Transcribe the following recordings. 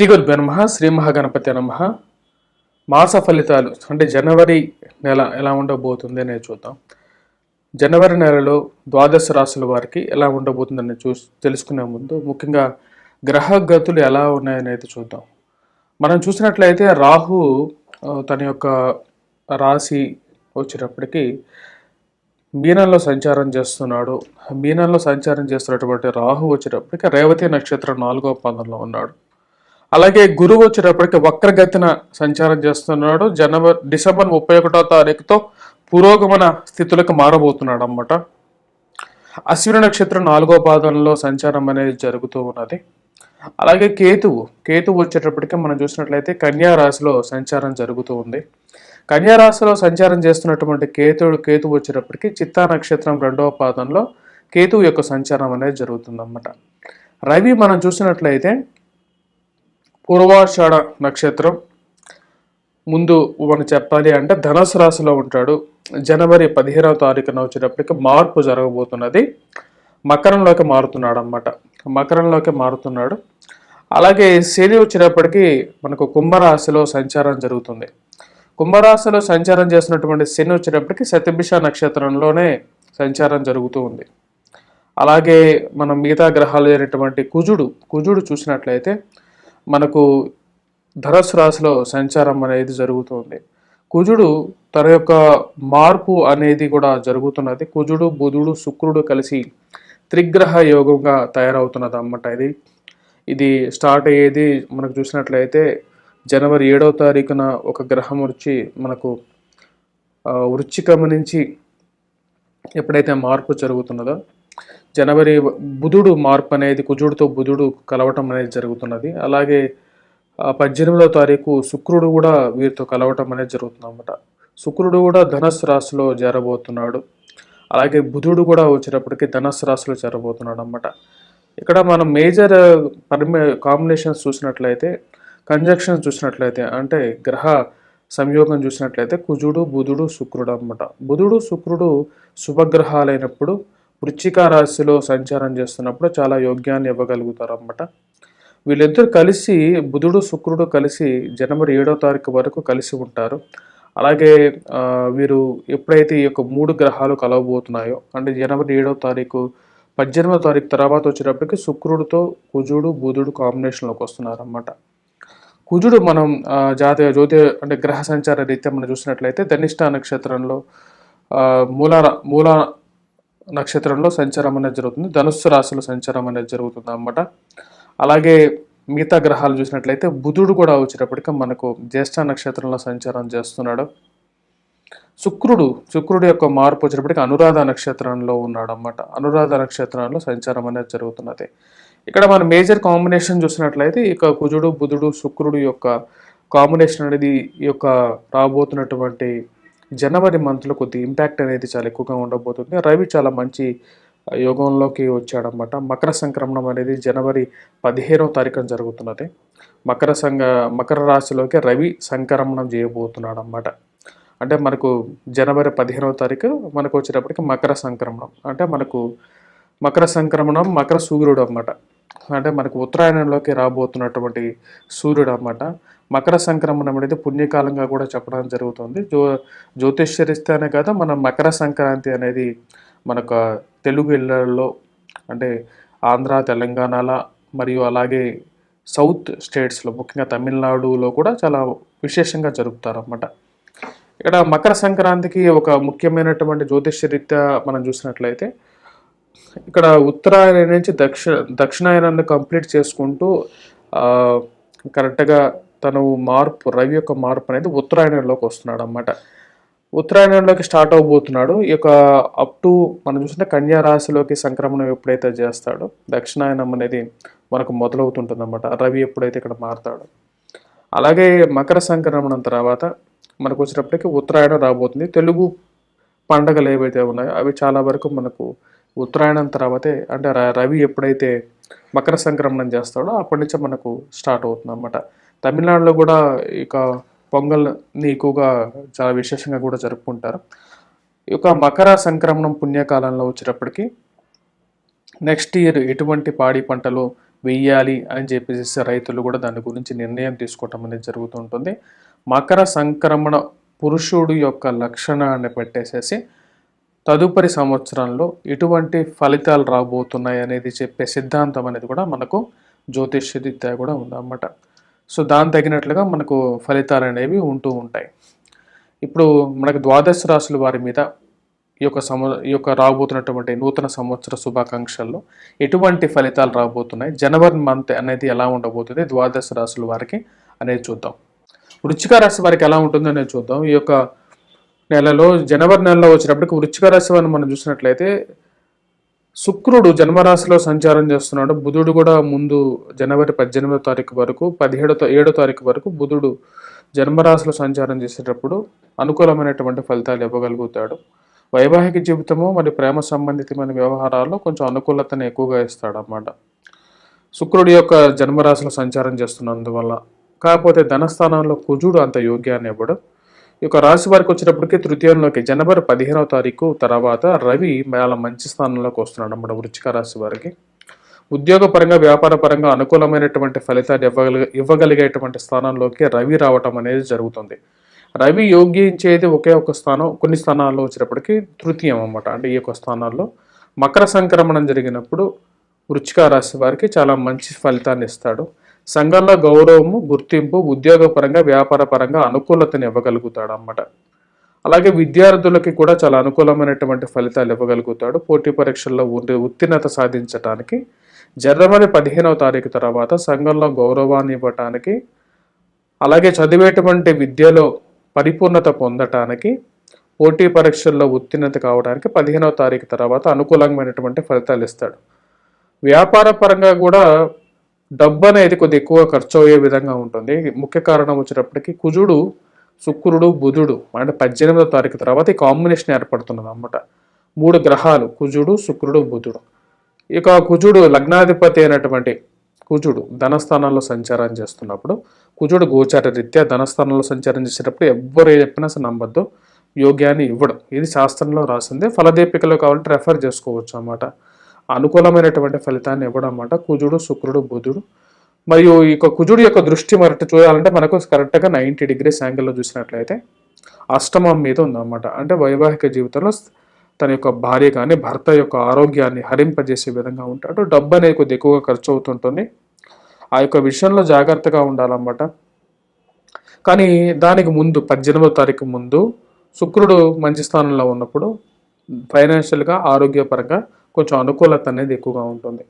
శ్రీ గురు నమ శ్రీ మహాగణపతి నమ. మాస ఫలితాలు అంటే జనవరి నెల ఎలా ఉండబోతుంది అనేది చూద్దాం. జనవరి నెలలో ద్వాదశ రాశుల వారికి ఎలా ఉండబోతుందని చూ తెలుసుకునే ముందు ముఖ్యంగా గ్రహ గతులు ఎలా ఉన్నాయనేది చూద్దాం. మనం చూసినట్లయితే రాహు తన యొక్క రాశి వచ్చేటప్పటికి మీనంలో సంచారం చేస్తున్నాడు. మీనంలో సంచారం చేస్తున్నటువంటి రాహు వచ్చేటప్పటికి రేవతి నక్షత్రం నాలుగో పాదంలో ఉన్నాడు. అలాగే గురువు వచ్చేటప్పటికి వక్రగతిన సంచారం చేస్తున్నాడు. జనవరి డిసెంబర్ ముప్పై ఒకటో తారీఖుతో పురోగమన స్థితులకు మారబోతున్నాడు అనమాట అశ్విని నక్షత్రం నాలుగో పాదంలో సంచారం అనేది జరుగుతూ ఉన్నది. అలాగే కేతువు కేతువు వచ్చేటప్పటికి మనం చూసినట్లయితే కన్యా రాశిలో సంచారం జరుగుతూ ఉంది. కన్యా రాశిలో సంచారం చేస్తున్నటువంటి కేతుడు కేతువు వచ్చేటప్పటికి చిత్తా నక్షత్రం రెండవ పాదంలో కేతువు యొక్క సంచారం అనేది జరుగుతుందన్నమాట. రవి మనం చూసినట్లయితే పూర్వాషాఢ నక్షత్రం. ముందు మనం చెప్పాలి అంటే ధనుసు రాశిలో ఉంటాడు. జనవరి పదిహేనవ తారీఖున వచ్చేటప్పటికి మార్పు జరగబోతున్నది. మకరంలోకి మారుతున్నాడు అనమాట మకరంలోకి మారుతున్నాడు. అలాగే శని వచ్చేటప్పటికి మనకు కుంభరాశిలో సంచారం జరుగుతుంది. కుంభరాశిలో సంచారం చేసినటువంటి శని వచ్చేటప్పటికి శతభిష నక్షత్రంలోనే సంచారం జరుగుతూ ఉంది. అలాగే మనం మిగతా గ్రహాలు అయినటువంటి కుజుడు కుజుడు చూసినట్లయితే మనకు ధనుసు రాశిలో సంచారం అనేది జరుగుతుంది. కుజుడు తన యొక్క మార్పు అనేది కూడా జరుగుతున్నది. కుజుడు బుధుడు శుక్రుడు కలిసి త్రిగ్రహ యోగంగా తయారవుతున్నది అన్నమాట ఇది. ఇది స్టార్ట్ అయ్యేది మనకు చూసినట్లయితే జనవరి ఏడవ తారీఖున ఒక గ్రహం వచ్చి మనకు వృచ్చికం నుంచి ఎప్పుడైతే మార్పు జరుగుతున్నదో జనవరి బుధుడు మార్పు అనేది కుజుడితో బుధుడు కలవటం అనేది జరుగుతున్నది. అలాగే పద్దెనిమిదో పద్దెనిమిదవ తారీఖు శుక్రుడు కూడా వీరితో కలవటం అనేది జరుగుతుంది అన్నమాట శుక్రుడు కూడా ధనస్సు రాశిలో చేరబోతున్నాడు. అలాగే బుధుడు కూడా వచ్చేటప్పటికి ధనస్సు రాశిలో చేరబోతున్నాడు అన్నమాట ఇక్కడ మనం మేజర్ పర్మి కాంబినేషన్స్ చూసినట్లయితే కంజక్షన్స్ చూసినట్లయితే అంటే గ్రహ సంయోగం చూసినట్లయితే కుజుడు బుధుడు శుక్రుడు అన్నమాట. బుధుడు శుక్రుడు శుభగ్రహాలైనప్పుడు వృచ్చిక రాశిలో సంచారం చేస్తున్నప్పుడు చాలా యోగ్యాన్ని ఇవ్వగలుగుతారు అన్నమాట వీళ్ళిద్దరు కలిసి బుధుడు శుక్రుడు కలిసి జనవరి ఏడో తారీఖు వరకు కలిసి ఉంటారు. అలాగే వీరు ఎప్పుడైతే ఈ యొక్క మూడు గ్రహాలు కలవబోతున్నాయో అంటే జనవరి ఏడో తారీఖు పద్దెనిమిదో తారీఖు తర్వాత వచ్చేటప్పటికి శుక్రుడితో కుజుడు బుధుడు కాంబినేషన్లోకి వస్తున్నారు అన్నమాట కుజుడు మనం జాతీయ జ్యోతి అంటే గ్రహ సంచార రీత్యా మనం చూసినట్లయితే ధనిష్ట నక్షత్రంలో ఆ, మూల మూల నక్షత్రంలో సంచారం అనేది జరుగుతుంది. ధనుస్సు రాశిలో సంచారం అనేది జరుగుతుంది అన్నమాట. అలాగే మిగతా గ్రహాలు చూసినట్లయితే బుధుడు కూడా వచ్చేటప్పటికి మనకు జ్యేష్ఠ నక్షత్రంలో సంచారం చేస్తున్నాడు. శుక్రుడు శుక్రుడు యొక్క మార్పు వచ్చేటప్పటికి అనురాధ నక్షత్రంలో ఉన్నాడు అనమాట అనురాధ నక్షత్రంలో సంచారం అనేది జరుగుతున్నది. ఇక్కడ మన మేజర్ కాంబినేషన్ చూసినట్లయితే ఇక కుజుడు బుధుడు శుక్రుడు యొక్క కాంబినేషన్ అనేది ఈ యొక్క రాబోతున్నటువంటి జనవరి మంత్లో కొద్ది ఇంపాక్ట్ అనేది చాలా ఎక్కువగా ఉండబోతుంది. రవి చాలా మంచి యోగంలోకి వచ్చాడనమాట మకర సంక్రమణం అనేది జనవరి పదిహేనవ తారీఖున జరుగుతున్నది. మకర సంఘ మకర రాశిలోకి రవి సంక్రమణం చేయబోతున్నాడు అనమాట అంటే మనకు జనవరి పదిహేనవ తారీఖు మనకు వచ్చేటప్పటికి మకర సంక్రమణం. అంటే మనకు మకర సంక్రమణం మకర సూర్యుడు అన్నమాట. అంటే మనకు ఉత్తరాయణంలోకి రాబోతున్నటువంటి సూర్యుడు అన్నమాట. మకర సంక్రమణం అనేది పుణ్యకాలంగా కూడా చెప్పడం జరుగుతుంది. జ్యో జ్యోతిష్యరిస్తేనే కదా మన మకర సంక్రాంతి అనేది మనకు తెలుగు ఇళ్ళలో అంటే ఆంధ్ర తెలంగాణలో మరియు అలాగే సౌత్ స్టేట్స్లో ముఖ్యంగా తమిళనాడులో కూడా చాలా విశేషంగా జరుపుతారన్నమాట. ఇక్కడ మకర సంక్రాంతికి ఒక ముఖ్యమైనటువంటి జ్యోతిష్యరీత్యా మనం చూసినట్లయితే ఇక్కడ ఉత్తరాయణ నుంచి దక్షిణ దక్షిణాయనాన్ని కంప్లీట్ చేసుకుంటూ కరెక్ట్గా తను మార్పు రవి యొక్క మార్పు అనేది ఉత్తరాయణంలోకి వస్తున్నాడు అన్నమాట ఉత్తరాయణంలోకి స్టార్ట్ అవబోతున్నాడు. ఈ యొక్క అప్ టు మనం చూసిన కన్యా రాశిలోకి సంక్రమణం ఎప్పుడైతే చేస్తాడో దక్షిణాయనం అనేది మనకు మొదలవుతుంటుంది అనమాట రవి ఎప్పుడైతే ఇక్కడ మారుతాడో. అలాగే మకర సంక్రమణం తర్వాత మనకు వచ్చినప్పటికీ ఉత్తరాయణం రాబోతుంది. తెలుగు పండగలు ఏవైతే ఉన్నాయో అవి చాలా వరకు మనకు ఉత్తరాయణం తర్వాతే అంటే రవి ఎప్పుడైతే మకర సంక్రమణం చేస్తాడో అప్పటి నుంచే మనకు స్టార్ట్ అవుతుంది అనమాట తమిళనాడులో కూడా ఇక పొంగల్ని ఎక్కువగా చాలా విశేషంగా కూడా జరుపుకుంటారు. ఈ యొక్క మకర సంక్రమణం పుణ్యకాలంలో వచ్చేటప్పటికి నెక్స్ట్ ఇయర్ ఎటువంటి పాడి పంటలు వెయ్యాలి అని చెప్పేసి రైతులు కూడా దాని గురించి నిర్ణయం తీసుకోవటం అనేది జరుగుతుంటుంది మకర సంక్రమణ పురుషుడు యొక్క లక్షణాన్ని పెట్టేసేసి తదుపరి సంవత్సరంలో ఎటువంటి ఫలితాలు రాబోతున్నాయి అనేది చెప్పే సిద్ధాంతం అనేది కూడా మనకు జ్యోతిష్య రీత్యా కూడా ఉందన్నమాట. సో దాని తగినట్లుగా మనకు ఫలితాలు అనేవి ఉంటూ ఉంటాయి. ఇప్పుడు మనకు ద్వాదశ రాశుల వారి మీద ఈ యొక్క సమ ఈ యొక్క రాబోతున్నటువంటి నూతన సంవత్సర శుభాకాంక్షల్లో ఎటువంటి ఫలితాలు రాబోతున్నాయి? జనవరి మంత్ అనేది ఎలా ఉండబోతుంది? ద్వాదశ రాశుల వారికి అనేది చూద్దాం. వృచ్చిక రాశి వారికి ఎలా ఉంటుందో అనేది చూద్దాం. ఈ యొక్క నెలలో జనవరి నెలలో వచ్చినప్పటికి వృచ్చిక రాశి వారిని మనం చూసినట్లయితే శుక్రుడు జన్మరాశిలో సంచారం చేస్తున్నాడు. బుధుడు కూడా ముందు జనవరి పద్దెనిమిదో తారీఖు వరకు పదిహేడో ఏడో తారీఖు వరకు బుధుడు జన్మరాశిలో సంచారం చేసేటప్పుడు అనుకూలమైనటువంటి ఫలితాలు ఇవ్వగలుగుతాడు. వైవాహిక జీవితము మరియు ప్రేమ సంబంధితమైన వ్యవహారాల్లో కొంచెం అనుకూలతను ఎక్కువగా ఇస్తాడు అన్నమాట శుక్రుడి యొక్క జన్మరాశిలో సంచారం చేస్తున్నందువల్ల. కాకపోతే ధనస్థానంలో కుజుడు అంత యోగ్యాన్ని ఇవ్వడు. యొక్క రాశి వారికి వచ్చేటప్పటికి తృతీయంలోకి జనవరి పదిహేనవ తారీఖు తర్వాత రవి చాలా మంచి స్థానంలోకి వస్తున్నాడు అన్నమాట వృచ్చిక రాశి వారికి. ఉద్యోగపరంగా వ్యాపార పరంగా అనుకూలమైనటువంటి ఫలితాలు ఇవ్వగలిగే ఇవ్వగలిగేటువంటి స్థానంలోకి రవి రావటం అనేది జరుగుతుంది. రవి యోగించేది ఒకే ఒక స్థానం కొన్ని స్థానాల్లో వచ్చేటప్పటికి తృతీయం అన్నమాట. అంటే ఈ యొక్క స్థానాల్లో మకర సంక్రమణం జరిగినప్పుడు వృచ్చిక రాశి వారికి చాలా మంచి ఫలితాన్ని ఇస్తాడు. సంఘంలో గౌరవము గుర్తింపు ఉద్యోగపరంగా వ్యాపార పరంగా అనుకూలతను ఇవ్వగలుగుతాడు అన్నమాట అలాగే విద్యార్థులకి కూడా చాలా అనుకూలమైనటువంటి ఫలితాలు ఇవ్వగలుగుతాడు. పోటీ పరీక్షల్లో ఉన్ని- ఉత్తీర్ణత సాధించడానికి జనవరి పదిహేనవ తారీఖు తర్వాత సంఘంలో గౌరవాన్ని ఇవ్వటానికి అలాగే చదివేటువంటి విద్యలో పరిపూర్ణత పొందటానికి పోటీ పరీక్షల్లో ఉత్తీర్ణత కావడానికి పదిహేనవ తారీఖు తర్వాత అనుకూలమైనటువంటి ఫలితాలు ఇస్తాడు. వ్యాపార పరంగా కూడా డబ్బు అనేది కొద్ది ఎక్కువ ఖర్చు అయ్యే విధంగా ఉంటుంది. ముఖ్య కారణం వచ్చేటప్పటికి కుజుడు శుక్రుడు బుధుడు అంటే పద్దెనిమిదో తారీఖు తర్వాత ఈ కాంబినేషన్ ఏర్పడుతున్నది అన్నమాట మూడు గ్రహాలు కుజుడు శుక్రుడు బుధుడు. ఇక కుజుడు లగ్నాధిపతి అయినటువంటి కుజుడు ధనస్థానంలో సంచారం చేస్తున్నప్పుడు కుజుడు గోచార రీత్యా ధనస్థానంలో సంచారం చేసేటప్పుడు ఎవ్వరు చెప్పినా నమ్మద్దు యోగ్యాన్ని ఇవ్వడం. ఇది శాస్త్రంలో రాసింది. ఫలదీపికలో కావాలంటే రెఫర్ చేసుకోవచ్చు అన్నమాట. అనుకూలమైనటువంటి ఫలితాన్ని ఇవ్వడం అన్నమాట కుజుడు శుక్రుడు బుధుడు. మరియు ఈ యొక్క కుజుడు యొక్క దృష్టి మరటి చూడాలంటే మనకు కరెక్ట్గా నైంటీ డిగ్రీస్ యాంగిల్లో చూసినట్లయితే అష్టమం మీద ఉందన్నమాట. అంటే వైవాహిక జీవితంలో తన యొక్క భార్య కానీ భర్త యొక్క ఆరోగ్యాన్ని హరింపజేసే విధంగా ఉంటాడు. డబ్బు అనేది కొద్ది ఎక్కువగా ఖర్చు అవుతుంటుంది. ఆ యొక్క విషయంలో జాగ్రత్తగా ఉండాలన్నమాట. కానీ దానికి ముందు పద్దెనిమిదో తారీఖు ముందు శుక్రుడు మంచి స్థానంలో ఉన్నప్పుడు ఫైనాన్షియల్గా ఆరోగ్యపరంగా కొంచెం అనుకూలత అనేది ఎక్కువగా ఉంటుంది.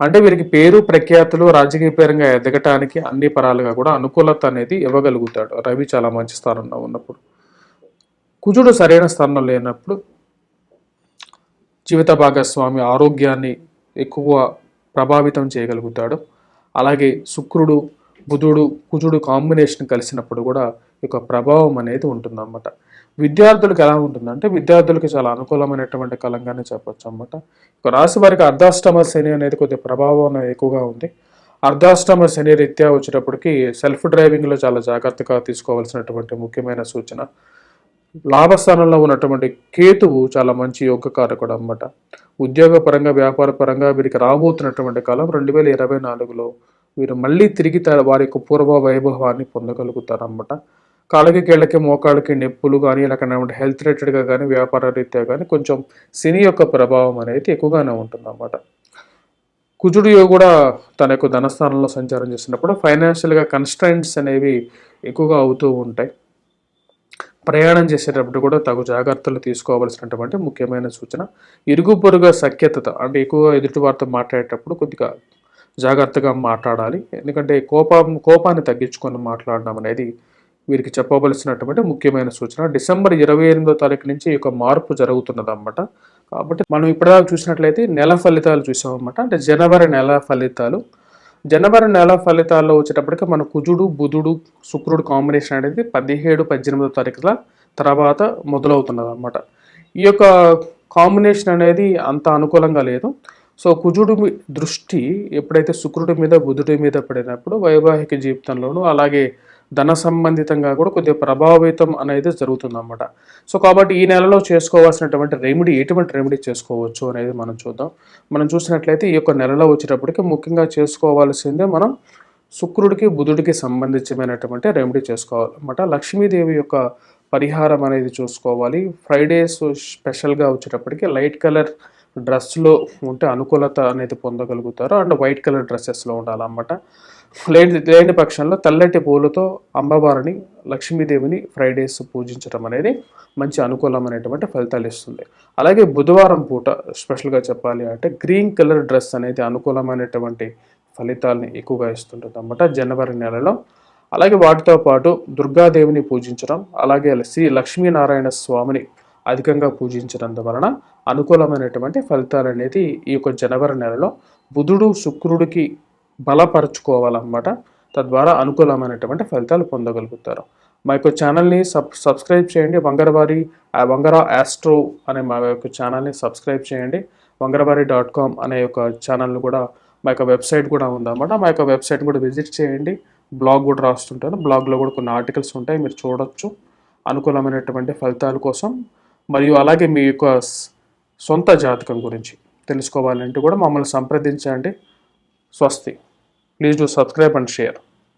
అంటే వీరికి పేరు ప్రఖ్యాతులు రాజకీయ పరంగా ఎదగటానికి అన్ని పరాలుగా కూడా అనుకూలత అనేది ఇవ్వగలుగుతాడు. రవి చాలా మంచి స్థానంలో ఉన్నప్పుడు. కుజుడు సరైన స్థానంలో లేనప్పుడు జీవిత భాగస్వామి ఆరోగ్యాన్ని ఎక్కువ ప్రభావితం చేయగలుగుతాడు. అలాగే శుక్రుడు బుధుడు కుజుడు కాంబినేషన్ కలిసినప్పుడు కూడా ఈ యొక్క ప్రభావం అనేది ఉంటుందన్నమాట. విద్యార్థులకు ఎలా ఉంటుందంటే విద్యార్థులకు చాలా అనుకూలమైనటువంటి కలంగానే చెప్పొచ్చు అన్నమాట. ఇక రాశి వారికి అర్ధాష్టమ శని అనేది కొద్దిగా ప్రభావం అనేది ఎక్కువగా ఉంది. అర్ధాష్టమ శని రీత్యా వచ్చేటప్పటికి సెల్ఫ్ డ్రైవింగ్లో చాలా జాగ్రత్తగా తీసుకోవాల్సినటువంటి ముఖ్యమైన సూచన. లాభస్థానంలో ఉన్నటువంటి కేతువు చాలా మంచి యోగకారకుడు అన్నమాట. ఉద్యోగపరంగా వ్యాపార పరంగా వీరికి రాబోతున్నటువంటి కాలం రెండు వేల ఇరవై నాలుగులో వీరు మళ్ళీ తిరిగి వారి యొక్క పూర్వ వైభవాన్ని పొందగలుగుతారన్నమాట. కాళ్ళకి కీళ్ళకి మోకాళ్ళకి నొప్పులు కానీ లేకపోతే హెల్త్ రిలేటెడ్గా కానీ వ్యాపార రీత్యా కానీ కొంచెం శని యొక్క ప్రభావం అనేది ఎక్కువగానే ఉంటుంది అన్నమాట కుజుడు కూడా తన యొక్క ధనస్థానంలో సంచారం చేసినప్పుడు ఫైనాన్షియల్గా కన్స్ట్రైంట్స్ అనేవి ఎక్కువగా అవుతూ ఉంటాయి. ప్రయాణం చేసేటప్పుడు కూడా తగు జాగ్రత్తలు తీసుకోవాల్సినటువంటి ముఖ్యమైన సూచన ఇరుగు పొరుగు సఖ్యత అంటే ఎక్కువగా ఎదుటివారితో మాట్లాడేటప్పుడు కొద్దిగా జాగ్రత్తగా మాట్లాడాలి. ఎందుకంటే కోపం కోపాన్ని తగ్గించుకొని మాట్లాడడం అనేది వీరికి చెప్పవలసినటువంటి ముఖ్యమైన సూచన. డిసెంబర్ ఇరవై ఎనిమిదో తారీఖు నుంచి ఈ యొక్క మార్పు జరుగుతున్నది అన్నమాట కాబట్టి మనం ఇప్పటిదాకా చూసినట్లయితే నెల ఫలితాలు చూసామన్నమాట. అంటే జనవరి నెల ఫలితాలు. జనవరి నెల ఫలితాల్లో వచ్చేటప్పటికి మన కుజుడు బుధుడు శుక్రుడు కాంబినేషన్ అనేది పదిహేడు పద్దెనిమిదో తారీఖుల తర్వాత మొదలవుతున్నది అన్నమాట ఈ యొక్క కాంబినేషన్ అనేది అంత అనుకూలంగా లేదు. సో కుజుడు దృష్టి ఎప్పుడైతే శుక్రుడి మీద బుధుడి మీద పడినప్పుడు వైవాహిక జీవితంలోనూ అలాగే ధన సంబంధితంగా కూడా కొద్దిగా ప్రభావితం అనేది జరుగుతుందన్నమాట. సో కాబట్టి ఈ నెలలో చేసుకోవాల్సినటువంటి రెమెడీ ఎటువంటి రెమెడీ చేసుకోవచ్చు అనేది మనం చూద్దాం. మనం చూసినట్లయితే ఈ యొక్క నెలలో వచ్చేటప్పటికి ముఖ్యంగా చేసుకోవాల్సిందే మనం శుక్రుడికి బుధుడికి సంబంధించినటువంటి రెమెడీ చేసుకోవాలన్నమాట. లక్ష్మీదేవి యొక్క పరిహారం అనేది చూసుకోవాలి. ఫ్రైడేస్ స్పెషల్గా వచ్చేటప్పటికి లైట్ కలర్ డ్రెస్లో ఉంటే అనుకూలత అనేది పొందగలుగుతారు. అండ్ వైట్ కలర్ డ్రెస్సెస్లో ఉండాలన్నమాట. లేని లేని పక్షంలో తెల్లటి పూలతో అమ్మవారిని లక్ష్మీదేవిని ఫ్రైడేస్ పూజించడం అనేది మంచి అనుకూలమైనటువంటి ఫలితాలు ఇస్తుంది. అలాగే బుధవారం పూట స్పెషల్గా చెప్పాలి అంటే గ్రీన్ కలర్ డ్రెస్ అనేది అనుకూలమైనటువంటి ఫలితాలని ఎక్కువగా ఇస్తుంటుంది అన్నమాట జనవరి నెలలో. అలాగే వాటితో పాటు దుర్గాదేవిని పూజించడం అలాగే శ్రీ లక్ష్మీనారాయణ స్వామిని అధికంగా పూజించినందు వలన అనుకూలమైనటువంటి ఫలితాలు అనేది ఈ యొక్క జనవరి నెలలో బుధుడు శుక్రుడికి బలపరుచుకోవాలన్నమాట. తద్వారా అనుకూలమైనటువంటి ఫలితాలు పొందగలుగుతారు. మా యొక్క ఛానల్ని సబ్ సబ్స్క్రైబ్ చేయండి. వంగరవారి ఆ వంగర ఆస్ట్రో అనే మా యొక్క ఛానల్ని సబ్స్క్రైబ్ చేయండి. వంగరవారి డాట్ కామ్ అనే యొక్క ఛానల్ కూడా మా యొక్క వెబ్సైట్ కూడా ఉందన్నమాట. మా యొక్క వెబ్సైట్ కూడా విజిట్ చేయండి. బ్లాగ్ కూడా రాస్తుంటాను బ్లాగ్లో కూడా కొన్ని ఆర్టికల్స్ ఉంటాయి. మీరు చూడొచ్చు. అనుకూలమైనటువంటి ఫలితాల కోసం మరియు అలాగే మీ యొక్క సొంత జాతకం గురించి తెలుసుకోవాలంటే కూడా మమ్మల్ని సంప్రదించండి. స్వస్తి. Please do subscribe and share.